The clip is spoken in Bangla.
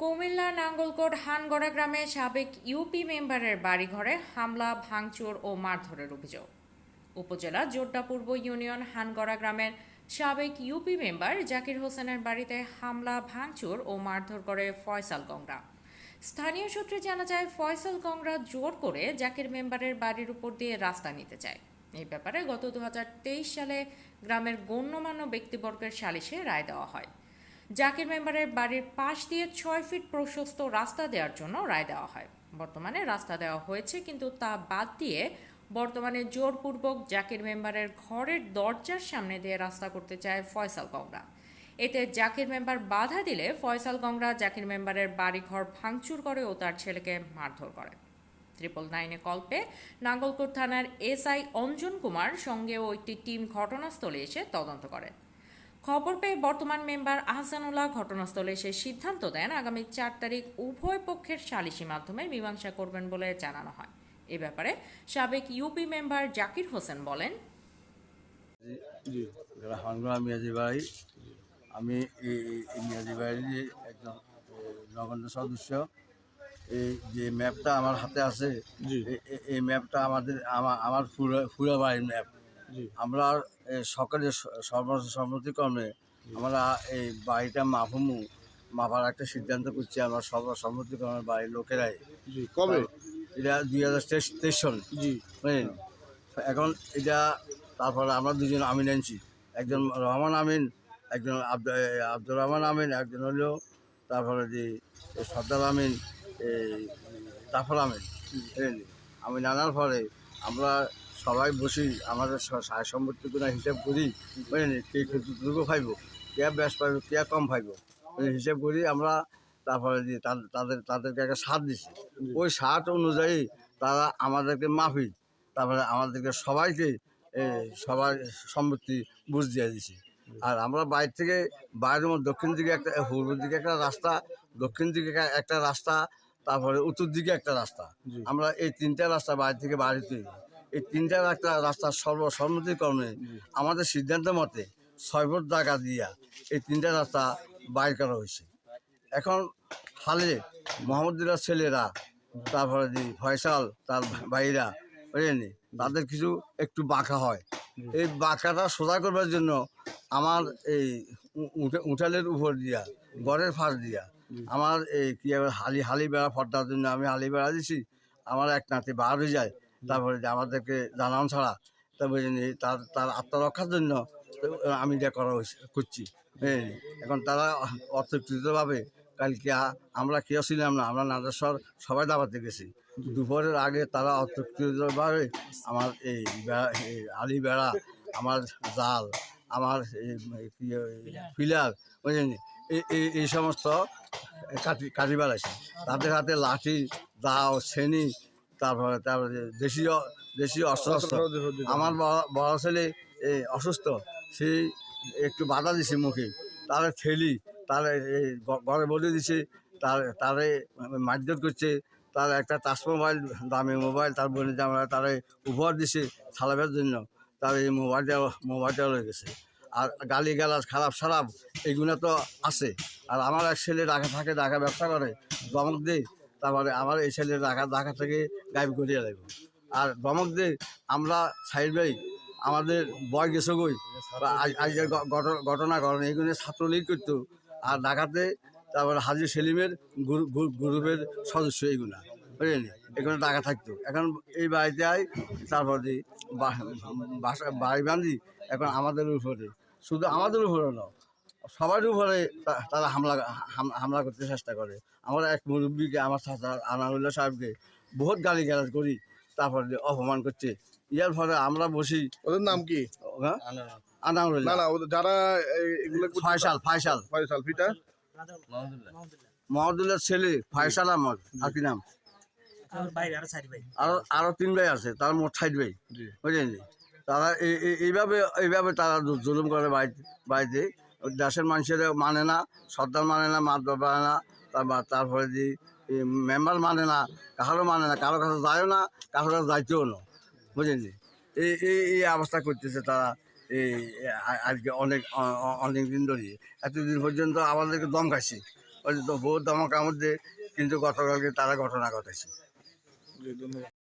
কুমিল্লা নাঙ্গলকোট হানগড়া গ্রামে সাবেক ইউপি মেম্বারের বাড়িঘরে হামলা, ভাঙচুর ও মারধরের অভিযোগ। উপজেলা জোড্ডা পূর্ব ইউনিয়ন হানগড়া গ্রামের সাবেক ইউপি মেম্বার জাকির হোসেনের বাড়িতে হামলা, ভাঙচুর ও মারধর করে ফয়সাল গংরা স্থানীয় সূত্রে জানা যায়, ফয়সাল গংরা জোর করে জাকির মেম্বারের বাড়ির উপর দিয়ে রাস্তা নিতে চায়। এই ব্যাপারে গত দুহাজার তেইশ সালে গ্রামের গণ্যমান্য ব্যক্তিবর্গের সালিশে রায় দেওয়া হয়। জাকির মেম্বারের বাড়ির পাশ দিয়ে ছয় ফিট প্রশস্ত রাস্তা দেওয়ার জন্য রায় দেওয়া হয়। বর্তমানে রাস্তা দেওয়া হয়েছে, কিন্তু তা বাদ দিয়ে বর্তমানে জোরপূর্বক জাকির মেম্বারের ঘরের দরজার সামনে দিয়ে রাস্তা করতে চায় ফয়সাল গংরা এতে জাকির মেম্বার বাধা দিলে ফয়সাল গংরা জাকির মেম্বারের বাড়িঘর ভাঙচুর করে ও তার ছেলেকে মারধর করে। ট্রিপল নাইনে কল্পে নাঙ্গলকোট থানার এসআই অঞ্জন কুমার সঙ্গেও একটি টিম ঘটনাস্থলে এসে তদন্ত করেন খবর পেয়ে বর্তমান মেম্বার আহসানুল্লাহ ঘটনাস্থলে এসে সিদ্ধান্ত দেন আগামী চার তারিখ উভয় পক্ষের সালিসি মাধ্যমে মীমাংসা করবেন বলে জানানো হয়। এ ব্যাপারে সাবেক ইউপি মেম্বার জাকির হোসেন বলেন জি মিয়াজি আমি মিয়াজি বাড়ির একজন নগণ্য সদস্য এই যে ম্যাপটা আমার হাতে আছে এই ম্যাপটা আমাদের আমার আমার পুরো পুরো বাড়ির ম্যাপ আমরা এ, সকালে স- সর্ব আমরা এই বাড়িটা মাফুমু মাপার একটা সিদ্ধান্ত করছি আমরা সর্ব সম্মতিক্রমে বাড়ির লোকেরাই। কবে? এটা দুই হাজার তেইশ তেইশ সনে। জি। বুঝলেন? এখন এটা তারপরে আমরা দুজন আমিন আনছি। একজন রহমান আমিন একজন আব্দ আব্দুর রহমান আমিন একজন হলো তারপরে যে সর্দার আমিন এই জাফর আমিন। আমি নানার ফলে আমরা সবাই বসি আমাদের সায় সম্পত্তি কোনো হিসাব করি বুঝলেন কে কতটুকু পাইব কে বেশ পাইব কে কম পাইব হিসাব করি আমরা তারপরে যে তাদের তাদের তাদেরকে একটা সাথ দিছি। ওই সাথ অনুযায়ী তারা আমাদেরকে মাফি তারপরে আমাদেরকে সবাইকে সবার সম্পত্তি বুঝ দিয়ে দিছি। আর আমরা বাইরে থেকে বাইরের মধ্যে দক্ষিণ দিকে একটা পূর্ব দিকে একটা রাস্তা দক্ষিণ দিকে একটা রাস্তা তারপরে উত্তর দিকে একটা রাস্তা। আমরা এই তিনটা রাস্তা বাইরে থেকে বাড়িতে এই তিনটা একটা রাস্তার সর্বসম্মতিক্রমে আমাদের সিদ্ধান্ত মতে ছয় ফুট জায়গা দিয়া এই তিনটা রাস্তা বাইর করা হয়েছে। এখন হালে মোহাম্মদুল্লাহ ছেলেরা তারপরে যে ফয়সাল তার ভাইরা বুঝলেন তাদের কিছু একটু বাঁকা হয়। এই বাঁকাটা সোজা করবার জন্য আমার এই উঠালের উপর দিয়া গড়ের ফাঁস দিয়া আমার এই কি হালি হালি বেড়া ফটার জন্য আমি হালি বেড়া দিছি। আমার এক নাতি বার হয়ে যায় তারপরে যে আমাদেরকে জানানো ছাড়া তারপরে যে তার তার আত্মরক্ষার জন্য আমি এটা করা করছি? এখন তারা অর্থকৃতভাবে কালকে আমরা কেউ ছিলাম না আমরা নাদেশ্বর সবাই দাবাতে গেছি। দুপুরের আগে তারা অর্থকৃতভাবে আমার এই আলি বেড়া আমার জাল আমার পিলার বুঝলেন এই এই- এই সমস্ত কাটি কাটি বেড়াইছে। তাদের হাতে লাঠি দাও ছেনি তারপরে তারপরে দেশীয় দেশীয় অস্ত্র আমার বড়- ছেলে এই অসুস্থ সেই একটু বাধা দিছে মুখে। তারে ঠেলি তারে এই ঘরে বলে দিছে তার তারে মারধর করছে তার একটা টাচ মোবাইল দামি মোবাইল তার বোনে যে আমরা তারে উপহার দিছে চালাবার জন্য। তার এই মোবাইলটা মোবাইলটা রয়ে গেছে। আর গালি গালাজ খারাপ সারাপ এগুলো তো আছে। আর আমার এক ছেলে ঢাকা থাকে ঢাকা ব্যবসা করে দমক দেয় তারপরে আমার এই ছেলে ঢাকা ঢাকা থেকে গাইব করিয়া লাগবে আর দমক দিয়ে আমরা সাইড বাই আমাদের বয় গেছে গই আজ- আজকের ঘটনা ঘটনা এইগুলো ছাত্রলীগ করতো। আর ঢাকাতে তারপরে হাজি সেলিমের গ্রু- গ্রু- গ্রুপের সদস্য এইগুলা, বুঝলেন? এখানে টাকা থাকতো। এখন এই বাড়িতে আই তারপর বাড়ি বান্ধি এখন আমাদের উপরে। শুধু আমাদের উপরে না সবার উপরে তা- তারা হামলা হাম- হামলা করতে চেষ্টা করে। আমরা এক মুরব্বীকে আমার চাচা আনারুল্লাহ সাহেবকে বহুত গালি গালাজ করি তারপরে অপমান করছে। ইয়ার ফলে আমরা বসি ওদের নাম কি? হ্যাঁ? আনারুল্লাহ না ওদের যারা ফয়সাল ফয়সাল। ফয়সাল ফিটা? মহদুল্লার ছেলে ফয়সাল আহমদ। আর কি নাম? আরও আরও আরও তিন ভাই আছে তার মোট ষাট ভাই। বুঝলেন তারা এই- এই- এইভাবে এইভাবে তারা জুলুম করে বাড়িতে বাড়িতে। দেশের মানুষের মানে না, সর্দার মানে না মাত মানে না, তারপর তারপরে যে মেম্বার মানে না, কারও মানে না, কারও কাছে যায়ও না, কারও কাছে যাইতেও না। বুঝলেন এই এই এই অবস্থা করতেছে তারা এই আজকে অনেক অনেক দিন ধরে। এতদিন পর্যন্ত আমাদেরকে দম খাইছে ওই তো বহুত ধমকার মধ্যে কিন্তু গতকালকে তারা ঘটনা ঘটেছে